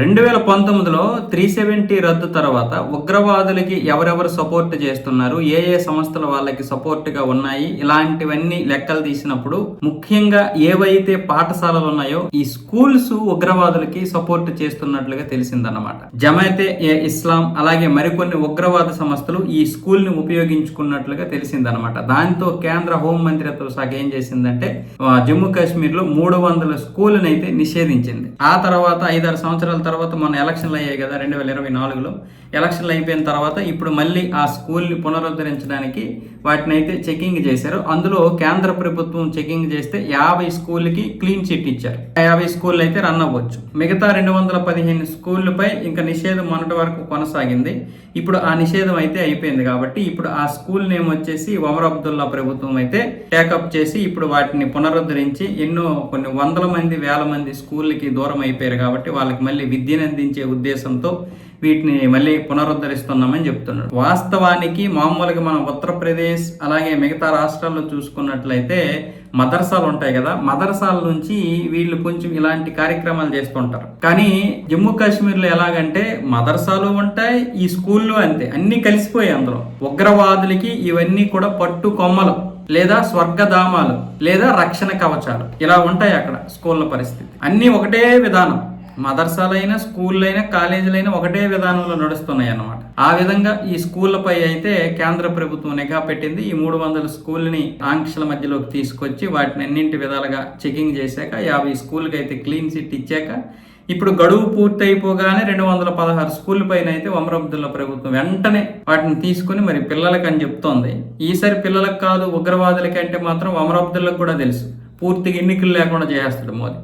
రెండు వేల పంతొమ్మిదిలో త్రీ సెవెంటీ రద్దు తర్వాత ఉగ్రవాదులకి ఎవరెవరు సపోర్ట్ చేస్తున్నారు? ఏ ఏ సంస్థలు వాళ్ళకి సపోర్ట్గా ఉన్నాయి? ఇలాంటివన్నీ లెక్కలు తీసినప్పుడు ముఖ్యంగా ఏవైతే పాఠశాలలు ఉన్నాయో ఈ స్కూల్స్ ఉగ్రవాదులకి సపోర్ట్ చేస్తున్నట్లుగా తెలిసిందన్నమాట. జమైతే ఏ ఇస్లాం అలాగే మరికొన్ని ఉగ్రవాద సంస్థలు ఈ స్కూల్ని ఉపయోగించుకున్నట్లుగా తెలిసిందనమాట దాంతో కేంద్ర హోం మంత్రిత్వ శాఖ ఏం చేసిందంటే జమ్మూ కాశ్మీర్లో మూడు వందల స్కూళ్ళని అయితే నిషేధించింది. ఆ తర్వాత ఐదారు సంవత్సరాల తర్వాత మొన్న ఎలక్షన్లు అయ్యాయి కదా రెండు వేల ఇరవై నాలుగులో. ఎలక్షన్లు అయిపోయిన తర్వాత ఇప్పుడు మళ్ళీ ఆ స్కూల్ని పునరుద్ధరించడానికి వాటిని అయితే చెకింగ్ చేశారు. అందులో కేంద్ర ప్రభుత్వం చెకింగ్ చేస్తే యాభై స్కూల్కి క్లీన్ చిట్ ఇచ్చారు. యాభై స్కూల్ అయితే రన్ అవ్వచ్చు. మిగతా రెండు వందల పదిహేను స్కూళ్ళపై ఇంకా నిషేధం మొన్నటి వరకు కొనసాగింది. ఇప్పుడు ఆ నిషేధం అయితే అయిపోయింది కాబట్టి ఇప్పుడు ఆ స్కూల్ నేమ్ వచ్చేసి ఒమర్ అబ్దుల్లా ప్రభుత్వం అయితే టేకప్ చేసి ఇప్పుడు వాటిని పునరుద్ధరించి ఎన్నో కొన్ని వందల మంది వేల మంది స్కూళ్ళకి దూరం అయిపోయారు కాబట్టి వాళ్ళకి మళ్ళీ విద్యను అందించే ఉద్దేశంతో వీటిని మళ్ళీ పునరుద్ధరిస్తున్నామని చెప్తున్నాడు. వాస్తవానికి మామూలుగా మనం ఉత్తరప్రదేశ్ అలాగే మిగతా రాష్ట్రాల్లో చూసుకున్నట్లయితే మదర్సాలు ఉంటాయి కదా మదర్సాల నుంచి వీళ్ళు కొంచెం ఇలాంటి కార్యక్రమాలు చేస్తుంటారు. కానీ జమ్మూ కాశ్మీర్లో ఎలాగంటే మదర్సాలు ఉంటాయి ఈ స్కూల్లో అంతే అన్ని కలిసిపోయాయి అందులో. ఉగ్రవాదులకి ఇవన్నీ కూడా పట్టు కొమ్మలు లేదా స్వర్గధామాలు లేదా రక్షణ కవచాలు ఇలా ఉంటాయి అక్కడ స్కూళ్ళ పరిస్థితి. అన్నీ ఒకటే విధానం. మదర్సాలైనా స్కూళ్ళైనా కాలేజీలైనా ఒకటే విధానంలో నడుస్తున్నాయి అన్నమాట ఆ విధంగా ఈ స్కూళ్ళపై అయితే కేంద్ర ప్రభుత్వం నిఘా పెట్టింది. ఈ మూడు వందల స్కూల్ని ఆంక్షల మధ్యలోకి తీసుకొచ్చి వాటిని అన్నింటి విధాలుగా చెకింగ్ చేశాక యాభై స్కూల్కి అయితే క్లీన్ సిట్ ఇచ్చాక ఇప్పుడు గడువు పూర్తయిపోగానే రెండు వందల పదహారు స్కూల్ పైన అయితే ఒమర్ ప్రభుత్వం వెంటనే వాటిని తీసుకుని మరి పిల్లలకి అని చెప్తోంది. ఈసారి పిల్లలకు కాదు ఉగ్రవాదులకి అంటే మాత్రం ఒమర్ కూడా తెలుసు. పూర్తిగా ఎన్నికలు లేకుండా చేసేస్తాడు మోదీ.